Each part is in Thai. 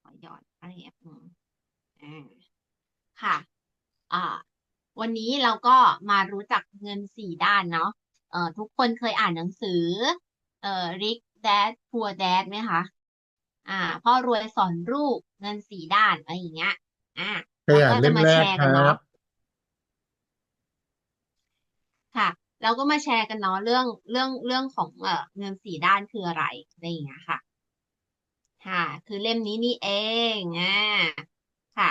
ขอหยอดอะไรอปหนึ่งอ่าค่ะ อ่า วันนี้เราก็มารู้จักเงินสี่ด้านเนาะเอ่อทุกคนเคยอ่านหนังสือ เอ่อ Rich Dad Poor Dad ไหมคะ อ่า พ่อรวยสอนลูกเงินสี่ด้านอะไรอย่างเงี้ย อ่า เคยอ่าเราก็นจะเล่มมาแรแชกร์คกันรัเนาะ บ ค่ะ เราก็มาแชร์กันเนาะเรื่องเรื่องเรื่องของเอ่อเงินสี่ด้านคืออะไรอะไรอย่างเงี้ยค่ะ ค่ะ คือเล่มนี้นี่เองอ่าค่ะ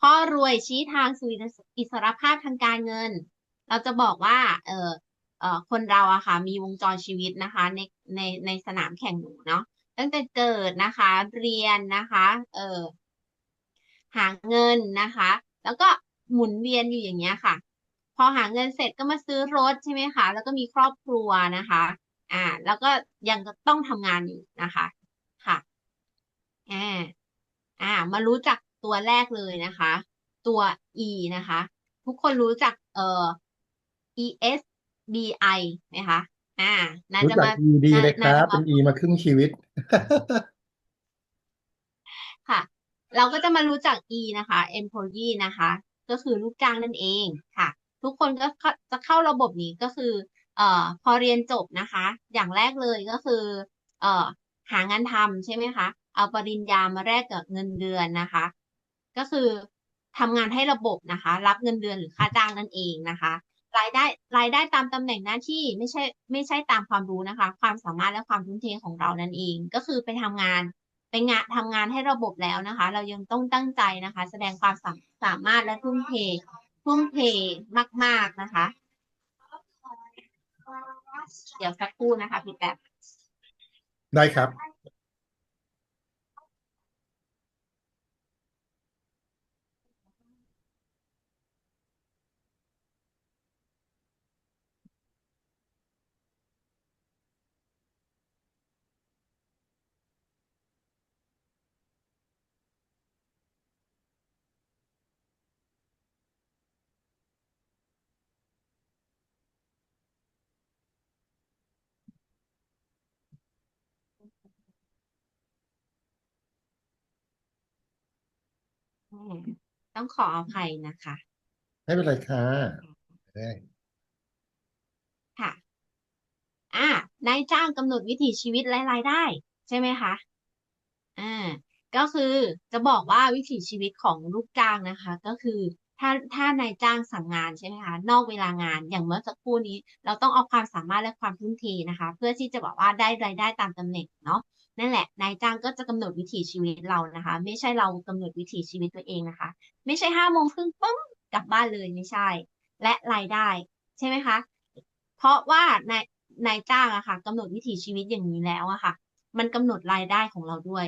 พ่อรวยชี้ทางสู่อิสรภาพทางการเงิน เราจะบอกว่า เออเออคนเราอะค่ะ มีวงจรชีวิตนะคะ ในในในสนามแข่งหนูเนาะตั้งแต่เกิดนะคะ เรียนนะคะ เออ หาเงินนะคะ แล้วก็หมุนเวียนอยู่อย่างเงี้ยค่ะ พอหาเงินเสร็จก็มาซื้อรถใช่ไหมคะ แล้วก็มีครอบครัวนะคะ อ่า แล้วก็ยังต้องทำงานอยู่นะคะค่ะอ่าอ่า มารู้จักตัวแรกเลยนะคะ ตัว E นะคะ ทุกคนรู้จักเอ่อ ESBI ไหมคะอ่าน่าจะมา E ดีน่าเลยครับ เป็น E มาครึ่งชีวิต เราก็จะมารู้จัก E นะคะ employee นะคะ ก็คือลูกจ้างนั่นเองค่ะ ทุกคนก็จะเข้าระบบนี้ก็คือเอ่อพอเรียนจบนะคะ อย่างแรกเลยก็คือเอ่อหางานทำใช่ไหมคะ เอาปริญญามาแลกกับเงินเดือนนะคะ ก็คือทำงานให้ระบบนะคะ รับเงินเดือนหรือค่าจ้างนั่นเองนะคะ รายได้รายได้ตามตำแหน่งหน้าที่ไม่ใช่ไม่ใช่ตามความรู้นะคะ ความสามารถและความทุ่มเทของเรานั่นเอง ก็คือไปทำงาน ไปงานทำงานให้ระบบแล้วนะคะ เรายังต้องตั้งใจนะคะ แสดงความสาสามารถและทุ่มเททุ่มเทมาก ๆนะคะ เดี๋ยวสักครู่นะคะพี่แป๊บได้ครับ ต้องขออภัยนะคะ ไม่เป็นไรค่ะได้ค่ะ อ่านายจ้างกำหนดวิถีชีวิตและรายได้ ใช่ไหมคะ อ่า ก็คือจะบอกว่าวิถีชีวิตของลูกจ้างนะคะ ก็คือถ้าถ้านายจ้างสั่งงานใช่ไหมคะนอกเวลางานอย่างเมื่อสักครู่นี้ เราต้องเอาความสามารถและความทุ่มเทนะคะ เพื่อที่จะบอกว่าได้รายได้ตามตำแหน่งเนาะ นั่นแหละนายจ้างก็จะกำหนดวิถีชีวิตเรานะคะ ไม่ใช่เรากำหนดวิถีชีวิตตัวเองนะคะ ไม่ใช่ห้าโมงครึ่งปุ๊บกลับบ้านเลยไม่ใช่ และรายได้ ใช่ไหมคะ เพราะว่านายนายจ้างอะค่ะกำหนดวิถีชีวิตอย่างนี้แล้วอะค่ะ มันกำหนดรายได้ของเราด้วย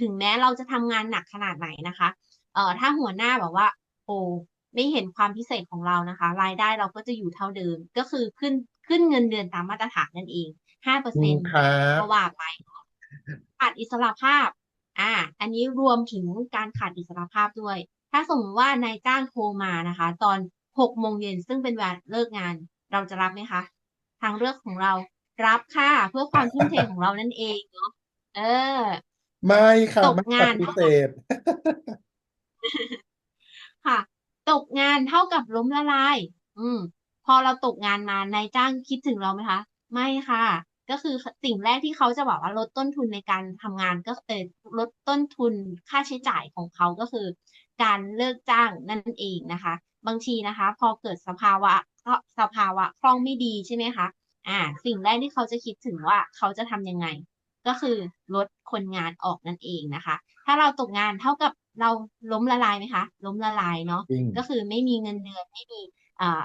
ถึงแม้เราจะทำงานหนักขนาดไหนนะคะเอ่อถ้าหัวหน้าบอกว่า โอ้ไม่เห็นความพิเศษของเรานะคะ รายได้เราก็จะอยู่เท่าเดิม ก็คือขึ้นขึ้นเงินเดือนตามมาตรฐานนั่นเองห้าเปอร์จริเซ็งนต์ครับก็ว่าไป ขาดอิสระภาพ อ่า อันนี้รวมถึงการขาดอิสระภาพด้วย ถ้าสมมติว่านายจ้างโทรมานะคะ ตอนหกโมงเย็นซึ่งเป็นเวลาเลิกงาน เราจะรับไหมคะ ทางเลือกของเรารับค่ะ เพื่อความทุ่มเทของเรานั่นเองเนาะเออ ไม่ค่ะตกไม่งานปฏิเสธค่ะ ตกงานเท่ากับล้มละลาย อืม พอเราตกงานมานายจ้างคิดถึงเราไหมคะ ไม่ค่ะ ก็คือสิ่งแรกที่เขาจะบอกว่าลดต้นทุนในการทำงานก็เออลดต้นทุนค่าใช้จ่ายของเขาก็คือ การเลิกจ้างนั่นเองนะคะ บางทีนะคะ พอเกิดสภาวะสภาวะคล่องไม่ดีใช่ไหมคะอ่า สิ่งแรกที่เขาจะคิดถึงว่าเขาจะทำยังไง ก็คือลดคนงานออกนั่นเองนะคะ ถ้าเราตกงานเท่ากับเราล้มละลายไหมคะ ล้มละลายเนาะจริงก็คือไม่มีเงินเดือนไม่มีอ่า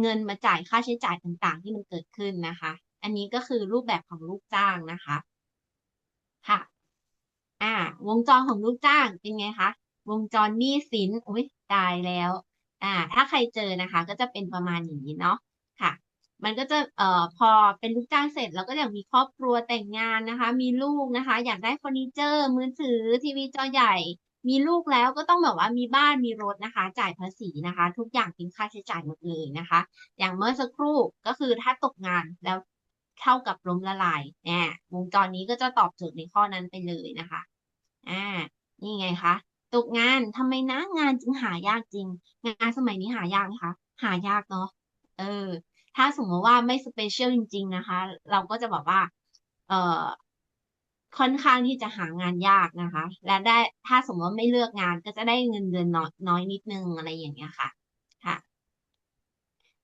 เงินมาจ่ายค่าใช้จ่ายต่างๆ ที่มันเกิดขึ้นนะคะ อันนี้ก็คือรูปแบบของลูกจ้างนะคะค่ะอ่าวงจรของลูกจ้างเป็นไงคะวงจรหนี้สินอุ้ยตายแล้วอ่าถ้าใครเจอนะคะ ก็จะเป็นประมาณอย่างนี้เนาะค่ะ มันก็จะเอ่อพอเป็นลูกจ้างเสร็จเราก็อยากมีครอบครัวแต่งงานนะคะ มีลูกนะคะ อยากได้เฟอร์นิเจอร์มือถือทีวีจอใหญ่ มีลูกแล้วก็ต้องแบบว่ามีบ้านมีรถนะคะ จ่ายภาษีนะคะ ทุกอย่างเป็นค่าใช้จ่ายหมดเลยนะคะ อย่างเมื่อสักครู่ก็คือถ้าตกงานแล้ว เท่ากับล้มละลายเนี่ยวงจรนี้ก็จะตอบโจทย์ในข้อนั้นไปเลยนะคะอ่านี่ไงคะตกงานทำไมนะงานจึงหายากจริง งานสมัยนี้หายากไหมคะ หายากเนาะเออ ถ้าสมมติว่าไม่สเปเชียลจริง ๆ นะคะ เราก็จะบอกว่า เออค่อนข้างที่จะหางานยากนะคะ และได้ถ้าสมมติว่าไม่เลือกงานก็จะได้เงินเดือนน้อยน้อยนิดนึงอะไรอย่างเงี้ยคะค่ะ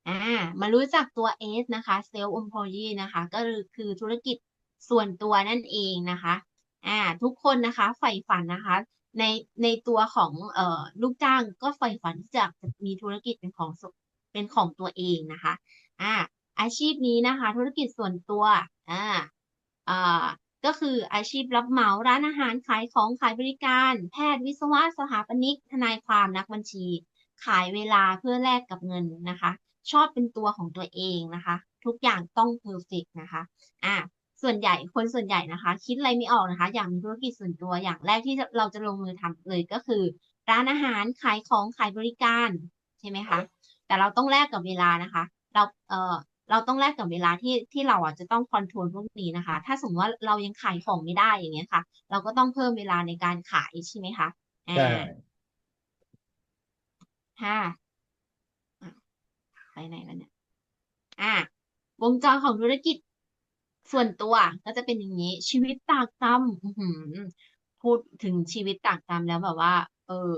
อ่ามารู้จักตัว S นะคะ Self Employee นะคะ ก็คือคือธุรกิจส่วนตัวนั่นเองนะคะอ่าทุกคนนะคะใฝ่ฝันนะคะ ในในตัวของเอ่อลูกจ้างก็ใฝ่ฝันที่จะมีธุรกิจเป็นของเป็นของตัวเองนะคะอ่าอาชีพนี้นะคะ ธุรกิจส่วนตัวอ่าอ่าก็คืออาชีพรับเหมาร้านอาหารขายของขายบริการ แพทย์วิศวะสถาปนิกทนายความนักบัญชี ขายเวลาเพื่อแลกกับเงินนะคะ ชอบเป็นตัวของตัวเองนะคะ ทุกอย่างต้องเพอร์เฟกนะคะอ่าส่วนใหญ่คนส่วนใหญ่นะคะ คิดอะไรไม่ออกนะคะ อยากมีธุรกิจส่วนตัวอย่างแรกที่เราจะลงมือทำเลยก็คือ ร้านอาหารขายของขายบริการใช่ไหมคะแต่เราต้องแลกกับเวลานะคะ เราเออเราต้องแลกกับเวลาที่ที่เราอะจะต้องคอนโทรลพวกนี้นะคะ ถ้าสมมติว่าเรายังขายของไม่ได้อย่างเงี้ยค่ะ เราก็ต้องเพิ่มเวลาในการขายใช่ไหมคะอ่าใช่ค่ะอะ ไปไหนแล้วเนี่ย อะ วงจรของธุรกิจส่วนตัวก็จะเป็นอย่างนี้ ชีวิตตากตำอื้อหือพูดถึงชีวิตตากตำแล้วแบบว่า เออ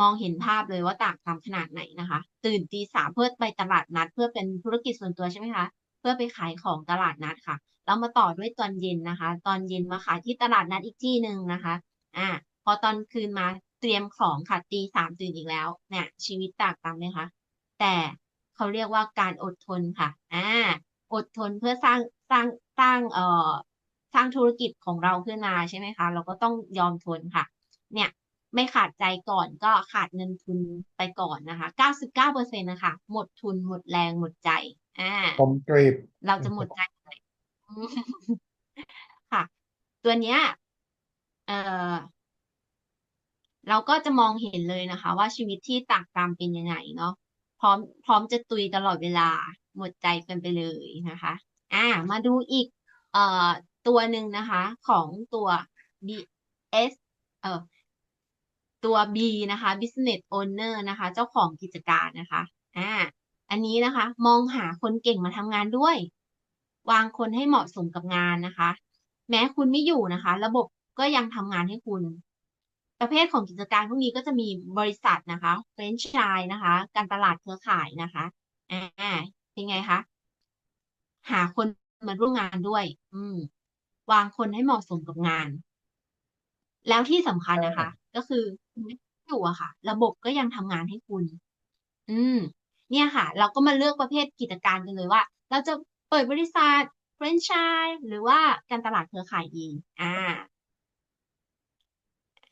มองเห็นภาพเลยว่าตากตำขนาดไหนนะคะ ตื่นตีสามเพื่อไปตลาดนัด เพื่อเป็นธุรกิจส่วนตัวใช่ไหมคะ เพื่อไปขายของตลาดนัดค่ะแล้วมาต่อด้วยตอนเย็นนะคะ ตอนเย็นมาขายที่ตลาดนัดอีกที่หนึ่งนะคะ อ่า พอตอนคืนมาเตรียมของค่ะตีสามตื่นอีกแล้ว เนี่ย ชีวิตตากตำเลยค่ะแต่ เขาเรียกว่าการอดทนค่ะอ่าอดทนเพื่อสร้างสร้างสร้างเอ่อสร้างธุรกิจของเราขึ้นมาใช่ไหมคะ เราก็ต้องยอมทนค่ะ เนี่ยไม่ขาดใจก่อนก็ขาดเงินทุนไปก่อนนะคะเก้าสิบเก้าเปอร์เซ็นต์นะคะหมดทุนหมดแรงหมดใจอ่าผมกรีบเราจะหมดใจไหมอืมค่ะ ตัวเนี้ยเอ่อเราก็จะมองเห็นเลยนะคะ ว่าชีวิตที่ตากตามเป็นยังไงเนาะ พร้อมพร้อมจะตุยตลอดเวลาหมดใจกันไปเลยนะคะอ่ามาดูอีกเอ่อตัวหนึ่งนะคะของตัว BS เอ่อตัว B นะคะ Business Owner นะคะ เจ้าของกิจการนะคะอ่าอันนี้นะคะ มองหาคนเก่งมาทำงานด้วย วางคนให้เหมาะสมกับงานนะคะ แม้คุณไม่อยู่นะคะ ระบบก็ยังทำงานให้คุณ ประเภทของกิจการพวกนี้ก็จะมีบริษัทนะคะเฟรนช์ชายนะคะ การตลาดเครือข่ายนะคะอ่าเป็นไงคะหาคนมาร่วมงานด้วย อืม วางคนให้เหมาะสมกับงาน แล้วที่สำคัญนะคะ ก็คือคุณไม่อยู่อะค่ะ ระบบก็ยังทำงานให้คุณ อืม เนี่ยค่ะ เราก็มาเลือกประเภทกิจการกันเลยว่า เราจะเปิดบริษัทแฟรนไชส์หรือว่าการตลาดเครือข่ายดี อ่า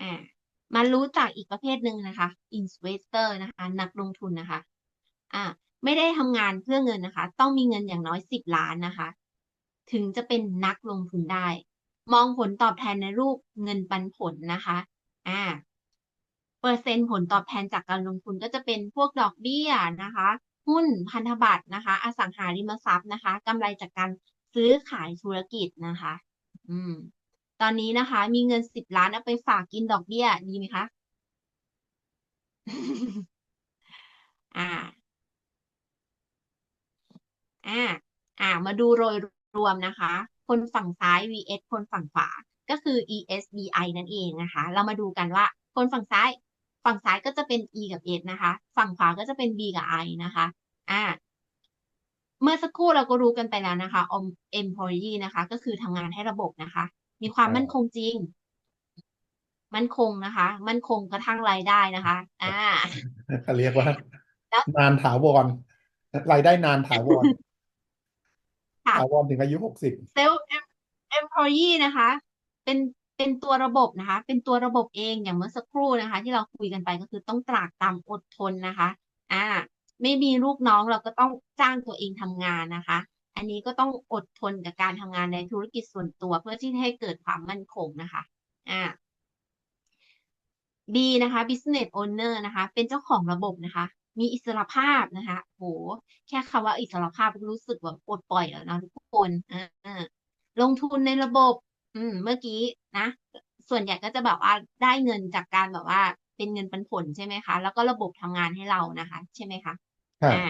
อ่า มารู้จักอีกประเภทหนึ่งนะคะ investor นะคะ นักลงทุนนะคะอ่าไม่ได้ทำงานเพื่อเงินนะคะ ต้องมีเงินอย่างน้อยสิบล้านนะคะ ถึงจะเป็นนักลงทุนได้ มองผลตอบแทนในรูปเงินปันผลนะคะอ่าเปอร์เซ็นต์ผลตอบแทนจากการลงทุนก็จะเป็นพวกดอกเบี้ยนะคะ หุ้นพันธบัตรนะคะ อสังหาริมทรัพย์นะคะกำไรจากการซื้อขายธุรกิจนะคะ อืม ตอนนี้นะคะ มีเงินสิบล้านเอาไปฝากกินดอกเบี้ย ดีไหมคะ อ่า อ่า อ่า มาดูโดยรวมนะคะ คนฝั่งซ้าย vs คนฝั่งขวา ก็คือ ESBI นั่นเองนะคะ เรามาดูกันว่า คนฝั่งซ้าย ฝั่งซ้ายก็จะเป็น E กับ S นะคะ ฝั่งขวาก็จะเป็น B กับ I นะคะ อ่าเมื่อสักครู่เราก็รู้กันไปแล้วนะคะ employee นะคะ ก็คือทำงานให้ระบบนะคะ มีความมั่นคงจริง มั่นคงนะคะ มั่นคงกระทั่งรายได้นะคะ อ่าเขาเรียกว่าแล้วนานถาวรรายได้นานถาวรค่ะถาวรถึงอายุหกสิบเซลล์ employee นะคะ เป็นเป็นตัวระบบนะคะ เป็นตัวระบบเองอย่างเมื่อสักครู่นะคะ ที่เราคุยกันไปก็คือต้องตรากตรำอดทนนะคะ อ่า ไม่มีลูกน้องเราก็ต้องจ้างตัวเองทำงานนะคะ อันนี้ก็ต้องอดทนกับการทำงานในธุรกิจส่วนตัว เพื่อที่ให้เกิดความมั่นคงนะคะอ่า B นะคะ business owner นะคะ เป็นเจ้าของระบบนะคะ มีอิสรภาพนะคะ โห แค่คำว่าอิสรภาพก็รู้สึกแบบปลดปล่อยแล้วนะทุกคนอ่าลงทุนในระบบ อืม เมื่อกี้นะ ส่วนใหญ่ก็จะแบบว่าได้เงินจากการแบบว่า เป็นเงินปันผลใช่ไหมคะ แล้วก็ระบบทำงานให้เรานะคะ ใช่ไหมคะค่ะอ่า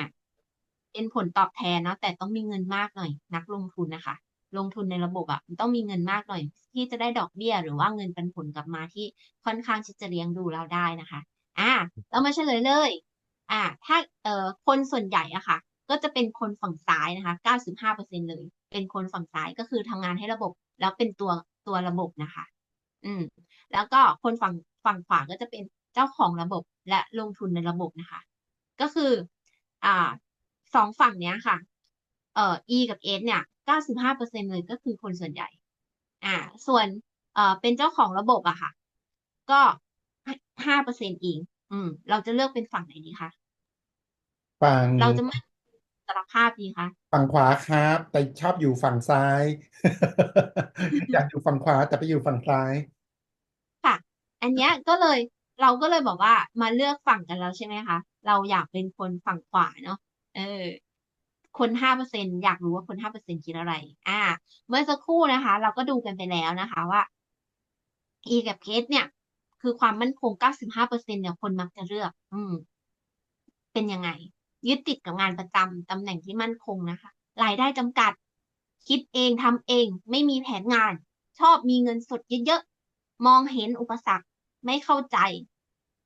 เป็นผลตอบแทนเนาะแต่ต้องมีเงินมากหน่อย นักลงทุนนะคะ ลงทุนในระบบอะต้องมีเงินมากหน่อย ที่จะได้ดอกเบี้ย หรือว่าเงินปันผลกลับมาที่ค่อนข้างที่จะเลี้ยงดูเราได้นะคะ อ่าเรามาเฉลยเลย อ่า ถ้าเอ่อคนส่วนใหญ่อะค่ะ ก็จะเป็นคนฝั่งซ้ายนะคะ 95%เลย เป็นคนฝั่งซ้ายก็คือทำงานให้ระบบ แล้วเป็นตัวตัวระบบนะคะ อืม แล้วก็คนฝั่งฝั่งขวาก็จะเป็นเจ้าของระบบและลงทุนในระบบนะคะ ก็คือ อ่า สองฝั่งเนี้ยค่ะ เอ่อ E กับ S เนี่ย95%เลยก็คือคนส่วนใหญ่ อ่า ส่วนเอ่อเป็นเจ้าของระบบอะค่ะ ก็5%เองอืม เราจะเลือกเป็นฝั่งไหนดีคะฝั่งเราจะไม่อิสรภาพดีคะฝั่งขวาครับ แต่ชอบอยู่ฝั่งซ้าย อยากอยู่ฝั่งขวาแต่ไปอยู่ฝั่งซ้ายค่ะ อันเนี้ยก็เลยเราก็เลยบอกว่ามาเลือกฝั่งกันแล้วใช่ไหมคะ เราอยากเป็นคนฝั่งขวาเนาะ เออ คนห้าเปอร์เซ็นอยากรู้ว่าคนห้าเปอร์เซ็นคิดอะไร อ่า เมื่อสักครู่นะคะ เราก็ดูกันไปแล้วนะคะว่า E กับ K เนี่ย คือความมั่นคง95%เนี่ยคนมักจะเลือก อืม เป็นยังไง ยึดติดกับงานประจำตำแหน่งที่มั่นคงนะคะรายได้จำกัด คิดเองทำเอง ไม่มีแผนงาน ชอบมีเงินสดเยอะๆ มองเห็นอุปสรรค ไม่เข้าใจ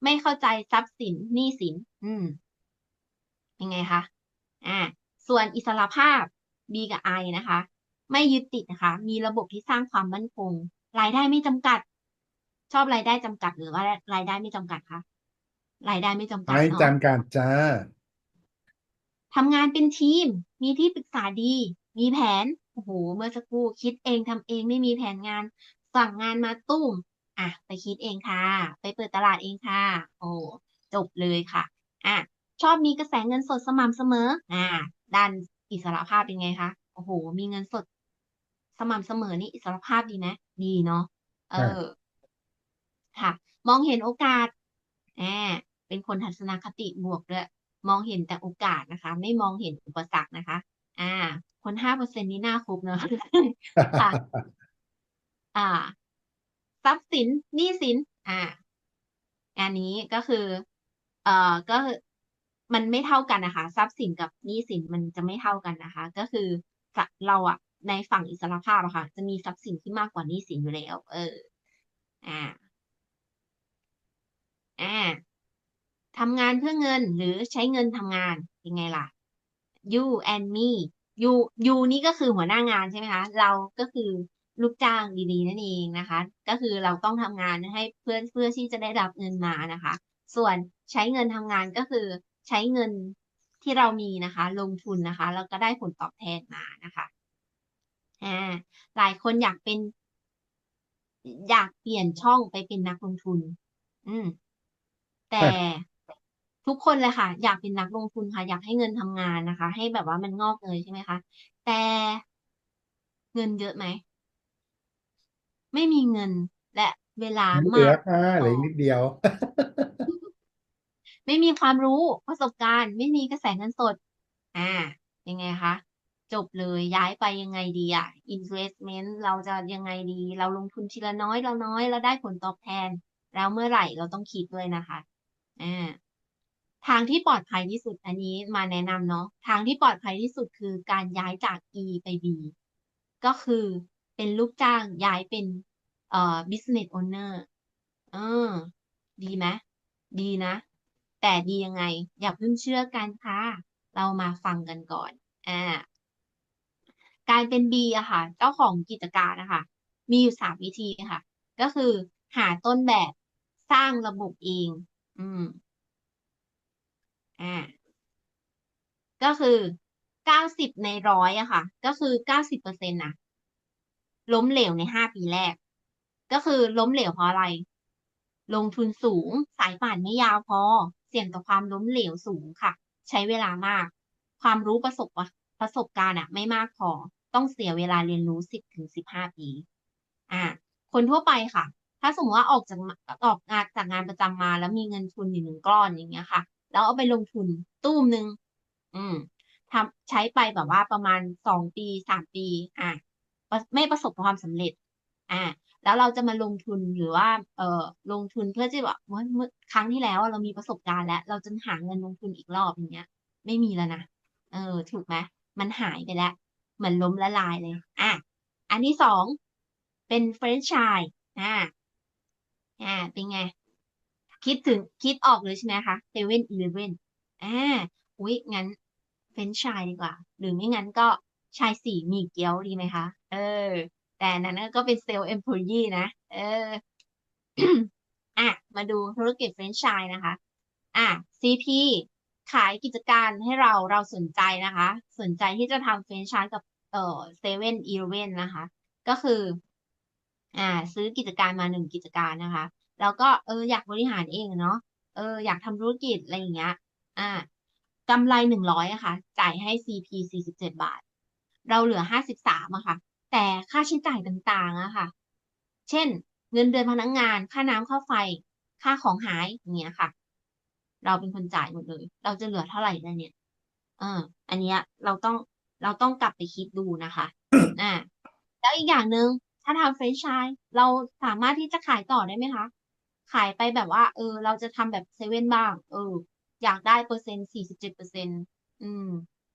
ไม่เข้าใจทรัพย์สินหนี้สิน อืมยังไงคะ อ่าส่วนอิสรภาพ B กับ I นะคะ ไม่ยึดติดนะคะ มีระบบที่สร้างความมั่นคง รายได้ไม่จำกัด ชอบรายได้จำกัดหรือว่ารายได้ไม่จำกัดคะรายได้ไม่จำกัดไม่เนาะจำกัดจ้าทำงานเป็นทีม มีที่ปรึกษาดี มีแผน โอ้โห เมื่อสักครู่คิดเองทำเองไม่มีแผนงาน สั่งงานมาตุ้ม อะ ไปคิดเองค่ะ ไปเปิดตลาดเองค่ะ โอ้ จบเลยค่ะ อะ ชอบมีกระแสเงินสดสม่ำเสมออ่าด้านอิสรภาพเป็นไงคะโอ้โห มีเงินสดสม่ำเสมอนี่อิสรภาพดีไหมดีเนาะเออ ค่ะ มองเห็นโอกาสแอบเป็นคนทัศนคติบวกด้วยมองเห็นแต่โอกาสนะคะ ไม่มองเห็นอุปสรรคนะคะ อ่า คนห้าเปอร์เซ็นนี้น่าคบเนอะค่ะอ่าทรัพย์สินหนี้สิน อ่า อันนี้ก็คือ เอ่อก็คือ มันไม่เท่ากันนะคะ ทรัพย์สินกับหนี้สินมันจะไม่เท่ากันนะคะ ก็คือเราอะในฝั่งอิสรภาพอะค่ะ จะมีทรัพย์สินที่มากกว่าหนี้สินอยู่แล้ว เออ อ่า อ่าทำงานเพื่อเงินหรือใช้เงินทำงานยังไงล่ะ you and me you you นี่ก็คือหัวหน้างานใช่ไหมคะ เราก็คือลูกจ้างดีๆนั่นเองนะคะ ก็คือเราต้องทำงานให้เพื่อเพื่อที่จะได้รับเงินมานะคะ ส่วนใช้เงินทำงานก็คือ ใช้เงินที่เรามีนะคะ ลงทุนนะคะ แล้วก็ได้ผลตอบแทนมานะคะอ่าหลายคนอยากเป็น อยากเปลี่ยนช่องไปเป็นนักลงทุน อืม แต่ทุกคนเลยค่ะ อยากเป็นนักลงทุนค่ะ อยากให้เงินทำงานนะคะ ให้แบบว่ามันงอกเงยใช่ไหมคะ แต่เงินเยอะไหม ไม่มีเงินและเวลาเหลืมาอกค่ะเหลืออีกนิดเดียว ไม่มีความรู้ประสบการณ์ ไม่มีกระแสเงินสด อ่า ยังไงคะ จบเลยย้ายไปยังไงดีอะ investment เราจะยังไงดี เราลงทุนทีละน้อยเราน้อยเราได้ผลตอบแทน แล้วเมื่อไหร่เราต้องคิดด้วยนะคะ อ่าทางที่ปลอดภัยที่สุดอันนี้มาแนะนำเนาะทางที่ปลอดภัยที่สุดคือการย้ายจาก E ไป B ก็คือเป็นลูกจ้างย้ายเป็นเอ่อ business owner เออ ดีไหมดีนะ แต่ดียังไง อย่าเพิ่งเชื่อกันค่ะ เรามาฟังกันก่อนอ่าการเป็น B อะค่ะ เจ้าของกิจการนะคะมีอยู่สามวิธีค่ะ ก็คือหาต้นแบบสร้างระบบเอง อืมอ่าก็คือเก้าสิบในร้อยอะค่ะ ก็คือเก้าสิบเปอร์เซ็นต์นะล้มเหลวในห้าปีแรก ก็คือล้มเหลวเพราะอะไร ลงทุนสูงสายป่านไม่ยาวพอ เสี่ยงต่อความล้มเหลวสูงค่ะ ใช้เวลามาก ความรู้ประสบประสบการณ์อะไม่มากพอต้องเสียเวลาเรียนรู้สิบถึงสิบห้าปี อ่า คนทั่วไปค่ะ ถ้าสมมติว่าออกจากออกงานจากงานประจำมาแล้วมีเงินทุนอยู่หนึ่งก้อนอย่างเงี้ยค่ะ แล้วเอาไปลงทุนตู้มหนึ่งอืมทำใช้ไปแบบว่าประมาณสองปีสามปี อะไม่ประสบความสำเร็จ อ่า แล้วเราจะมาลงทุนหรือว่าเออลงทุนเพื่อที่แบบเมื่อครั้งที่แล้วเรามีประสบการณ์แล้ว เราจะหาเงินลงทุนอีกรอบอย่างเงี้ย ไม่มีแล้วนะเออ ถูกไหมมันหายไปแล้วเหมือนล้มละลายเลยอะอันที่สองเป็นแฟรนไชส์อ่าอ่าเป็นไง คิดถึงคิดออกเลยใช่ไหมคะเซเว่นอีเลฟเว่นอ่าอุ๊ยงั้นเฟรนช์ชายดีกว่า หรือไม่งั้นก็ชายสี่มีเกี๊ยวดีไหมคะ เออ แต่นั้นก็เป็นเซลล์เอ็มพลยีนะ เออ อะ มาดูธุรกิจเฟรนช์ชายนะคะ อะ CP ขายกิจการให้เราเราสนใจนะคะ สนใจที่จะทำเฟรนช์ชายกับเอ่อเซเว่นอีเลฟเว่นนะคะ ก็คือ อ่า ซื้อกิจการมาหนึ่งกิจการนะคะ แล้วก็เอออยากบริหารเองเนาะเออ อยากทำธุรกิจอะไรอย่างเงี้ย อ่ากำไรหนึ่งร้อยอะค่ะ จ่ายให้ CP สี่สิบเจ็ดบาท เราเหลือห้าสิบสามอะค่ะ แต่ค่าใช้จ่ายต่างๆอะค่ะ เช่น เงินเดือนพนักงงาน ค่าน้ำค่าไฟ ค่าของหายอย่างเงี้ยค่ะ เราเป็นคนจ่ายหมดเลย เราจะเหลือเท่าไหร่ได้เนี่ย เออ อันเนี้ยเราต้องเราต้องกลับไปคิดดูนะคะอ่าแล้วอีกอย่างหนึ่งถ้าทำแฟรนไชส์เราสามารถที่จะขายต่อได้ไหมคะ ขายไปแบบว่า เออ เราจะทำแบบเซเว่นบ้าง เออ อยากได้เปอร์เซ็นต์สี่สิบเจ็ดเปอร์เซ็นต์อืม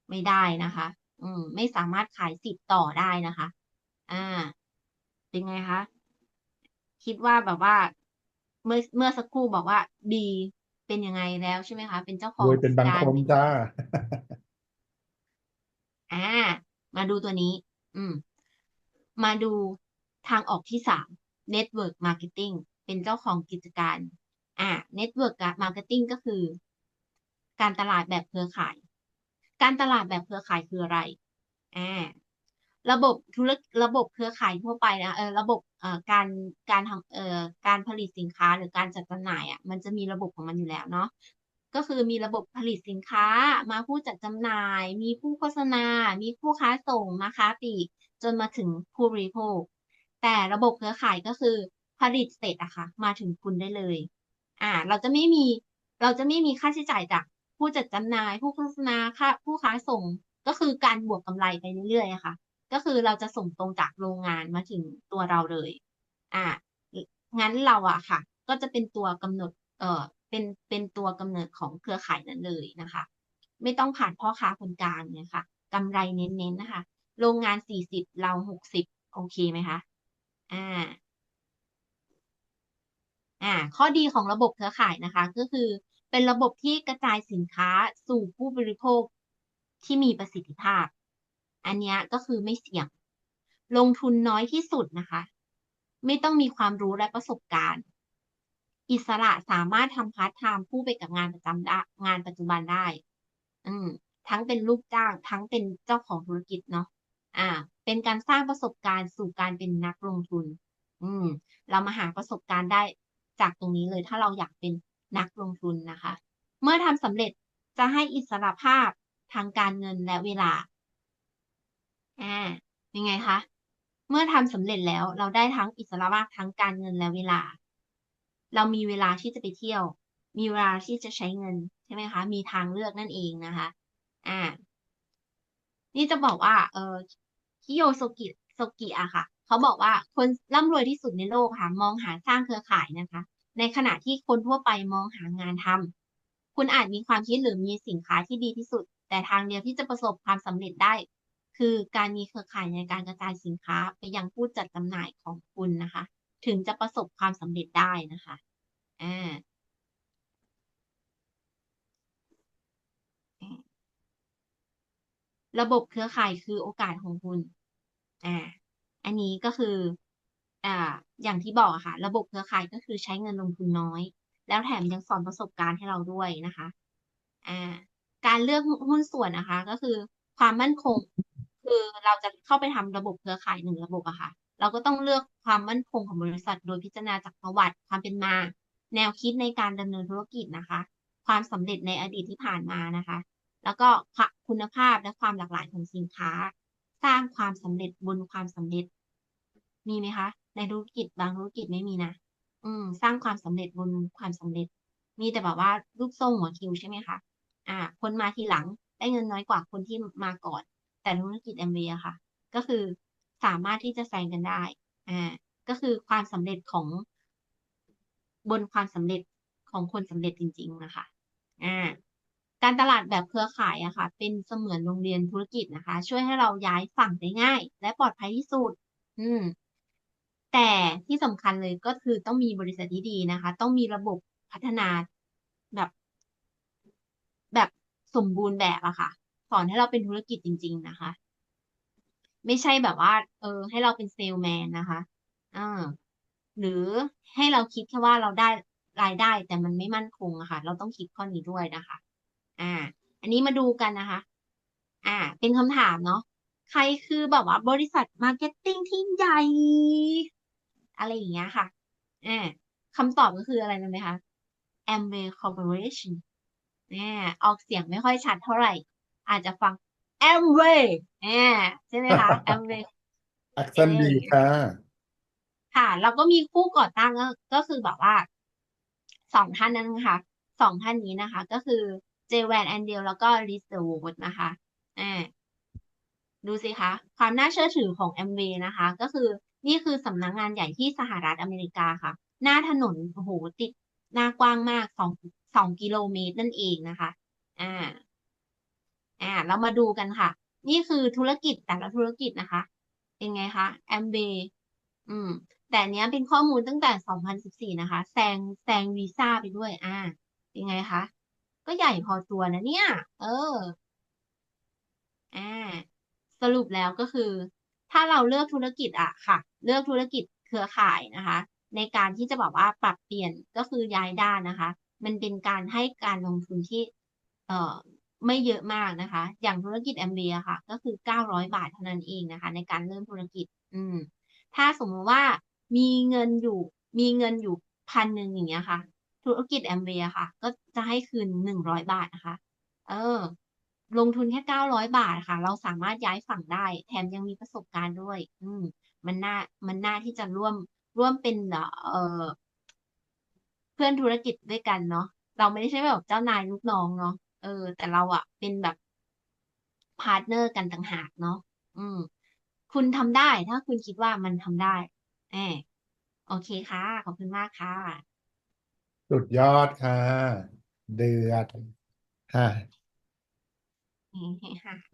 ไม่ได้นะคะ อืม ไม่สามารถขายสิบต่อได้นะคะ อ่า เป็นไงคะ คิดว่าแบบว่า เมื่อเมื่อสักครู่บอกว่าดีเป็นยังไงแล้วใช่ไหมคะ เป็นเจ้าขอโดงยเป็นบางการคนจ้า อ่า มาดูตัวนี้ อืม มาดูทางออกที่สาม Network Marketing เป็นเจ้าของกิจการ อ่า Network Marketing ก็คือ การตลาดแบบเครือข่าย การตลาดแบบเครือข่ายคืออะไร อ่า ระบบธุรระบบเครือข่ายทั่วไปนะเออระบบเอ่อการการทำเอ่อการผลิตสินค้าหรือการจัดจำหน่ายอะมันจะมีระบบของมันอยู่แล้วเนาะก็คือมีระบบผลิตสินค้ามาผู้จัดจำหน่าย มีผู้โฆษณา มีผู้ค้าส่งมาค้าปลีกจนมาถึงผู้บริโภค แต่ระบบเครือข่ายก็คือผลิตเสร็จอะค่ะมาถึงคุณได้เลยอ่าเราจะไม่มีเราจะไม่มีค่าใช้จ่ายจากผู้จัดจำหน่าย ผู้โฆษณาค่าผู้ค้าส่งก็คือการบวกกำไรไปเรื่อยๆอะค่ะ ก็คือเราจะส่งตรงจากโรงงานมาถึงตัวเราเลย อ่างั้นเราอะค่ะ ก็จะเป็นตัวกำหนด เอ่อ เป็น เป็นตัวกำเนิดของเครือข่ายนั้นเลยนะคะ ไม่ต้องผ่านพ่อค้าคนกลางเนี่ยค่ะกำไรเน้นๆนะคะ โรงงานสี่สิบเราหกสิบโอเคไหมคะ อ่า อ่า ข้อดีของระบบเครือข่ายนะคะ ก็คือเป็นระบบที่กระจายสินค้าสู่ผู้บริโภคที่มีประสิทธิภาพ อันนี้ก็คือไม่เสี่ยง ลงทุนน้อยที่สุดนะคะ ไม่ต้องมีความรู้และประสบการณ์ อิสระสามารถทำพาร์ทไทม์คู่ไปกับงานประจำได้งานปัจจุบันได้ อืม ทั้งเป็นลูกจ้าง ทั้งเป็นเจ้าของธุรกิจเนาะอ่า เป็นการสร้างประสบการณ์สู่การเป็นนักลงทุน อืม เรามาหาประสบการณ์ได้จากตรงนี้เลย ถ้าเราอยากเป็นนักลงทุนนะคะ เมื่อทำสำเร็จจะให้อิสระภาพทางการเงินและเวลา อ่ายังไงคะ เมื่อทำสำเร็จแล้วเราได้ทั้งอิสระภาพทั้งการเงินและเวลา เรามีเวลาที่จะไปเที่ยว มีเวลาที่จะใช้เงินใช่ไหมคะ มีทางเลือกนั่นเองนะคะ อ่า นี่จะบอกว่า เออคิโยโซกิโซกิอะค่ะ เขาบอกว่าคนร่ำรวยที่สุดในโลกค่ะ มองหาสร้างเครือข่ายนะคะ ในขณะที่คนทั่วไปมองหางานทำคุณอาจมีความคิดหรือมีสินค้าที่ดีที่สุด แต่ทางเดียวที่จะประสบความสำเร็จได้ คือการมีเครือข่ายในการกระจายสินค้าไปยังผู้จัดจำหน่ายของคุณนะคะ ถึงจะประสบความสำเร็จได้นะคะอ่าระบบเครือข่ายคือโอกาสของคุณ อ่า อันนี้ก็คือ อ่า อย่างที่บอกค่ะ ระบบเครือข่ายก็คือใช้เงินลงทุนน้อย แล้วแถมยังสอนประสบการณ์ให้เราด้วยนะคะ อ่า การเลือกหุ้นส่วนนะคะ ก็คือความมั่นคง คือเราจะเข้าไปทำระบบเครือข่ายหนึ่งระบบอะค่ะ เราก็ต้องเลือกความมั่นคงของบริษัท โดยพิจารณาจากประวัติความเป็นมา แนวคิดในการดำเนินธุรกิจนะคะ ความสำเร็จในอดีตที่ผ่านมานะคะ แล้วก็คุณภาพและความหลากหลายของสินค้า สร้างความสำเร็จบนความสำเร็จ มีไหมคะ ในธุรกิจบางธุรกิจไม่มีนะอืม สร้างความสำเร็จบนความสำเร็จ มีแต่แบบว่ารูปทรงหัวคิวใช่ไหมคะอ่า คนมาทีหลังได้เงินน้อยกว่าคนที่มาก่อน แต่ธุรกิจแอมวีอะค่ะ ก็คือสามารถที่จะแซงกันได้อ่าก็คือความสำเร็จของบนความสำเร็จของคนสำเร็จจริง ๆ นะคะอ่าการตลาดแบบเครือข่ายอะค่ะ เป็นเสมือนโรงเรียนธุรกิจนะคะ ช่วยให้เราย้ายฝั่งได้ง่าย และปลอดภัยที่สุด อืม แต่ที่สำคัญเลยก็คือต้องมีบริษัทที่ดีนะคะ ต้องมีระบบพัฒนาแบบ แบบสมบูรณ์แบบอะค่ะ สอนให้เราเป็นธุรกิจจริง ๆ นะคะ ไม่ใช่แบบว่า เออ ให้เราเป็นเซลแมนนะคะอ่าหรือให้เราคิดแค่ว่าเราได้รายได้แต่มันไม่มั่นคงอะค่ะ เราต้องคิดข้อนี้ด้วยนะคะ อ่า อันนี้มาดูกันนะคะ อ่า เป็นคำถามเนาะใครคือแบบว่าบริษัทมาร์เก็ตติ้งที่ใหญ่ อะไรอย่างเงี้ยค่ะอ่าคำตอบก็คืออะไรรู้ไหมคะ Amway Corporation เนี่ยออกเสียงไม่ค่อยชัดเท่าไหร่ อาจจะฟัง Amway เนี่ยใช่ไหมคะ Amway อักเอเซนดีอค่ะค่ะแล้วก็มีผู้ก่อตั้งก็ก็คือแบบว่าสองท่านนั้นนะคะสองท่านนี้นะคะ ก็คือเจแวนแอนเดลแล้วก็ลิสเดอร์วูดนะคะอ่าดูสิคะ ความน่าเชื่อถือของ a อมเ y นะคะ ก็คือนี่คือสำนักงานใหญ่ที่สหรัฐอเมริกาค่ะ หน้าถนนโอ้โหติดหน้ากว้างมากสองสองกิโลเมตรนั่นเองนะคะ อ่า อ่า เรามาดูกันค่ะ นี่คือธุรกิจแต่ละธุรกิจนะคะ เป็นไงคะ a อมเ y อืม แต่เนี้ยเป็นข้อมูลตั้งแต่ 2014 นะคะ แซงแซงวีซ่าไปด้วย อ่า เป็นไงคะ ก็ใหญ่พอตัวนะเนี่ย เออ อ่า สรุปแล้วก็คือ ถ้าเราเลือกธุรกิจอะค่ะ เลือกธุรกิจเครือข่ายนะคะ ในการที่จะแบบว่าปรับเปลี่ยนก็คือย้ายด้านนะคะ มันเป็นการให้การลงทุนที่ เอ่อ ไม่เยอะมากนะคะ อย่างธุรกิจแอมเบียค่ะ ก็คือ 900 บาทเท่านั้นเองนะคะ ในการเริ่มธุรกิจ อืม ถ้าสมมติว่ามีเงินอยู่ มีเงินอยู่พันหนึ่งอย่างเงี้ยค่ะ ธุรกิจแอมเบียค่ะ ก็จะให้คืนหนึ่งร้อยบาทนะคะ เออ ลงทุนแค่เก้าร้อยบาทค่ะ เราสามารถย้ายฝั่งได้ แถมยังมีประสบการณ์ด้วย อืม มันน่า มันน่าที่จะร่วม ร่วมเป็นเออเพื่อนธุรกิจด้วยกันเนาะ เราไม่ได้ใช่แบบเจ้านายลูกน้องเนาะ เออ แต่เราอะเป็นแบบพาร์ทเนอร์กันต่างหากเนาะอืม คุณทำได้ถ้าคุณคิดว่ามันทำได้แหมโอเคค่ะ ขอบคุณมากค่ะ สุดยอดค่ะ เดือดค่ะอืมค่ะ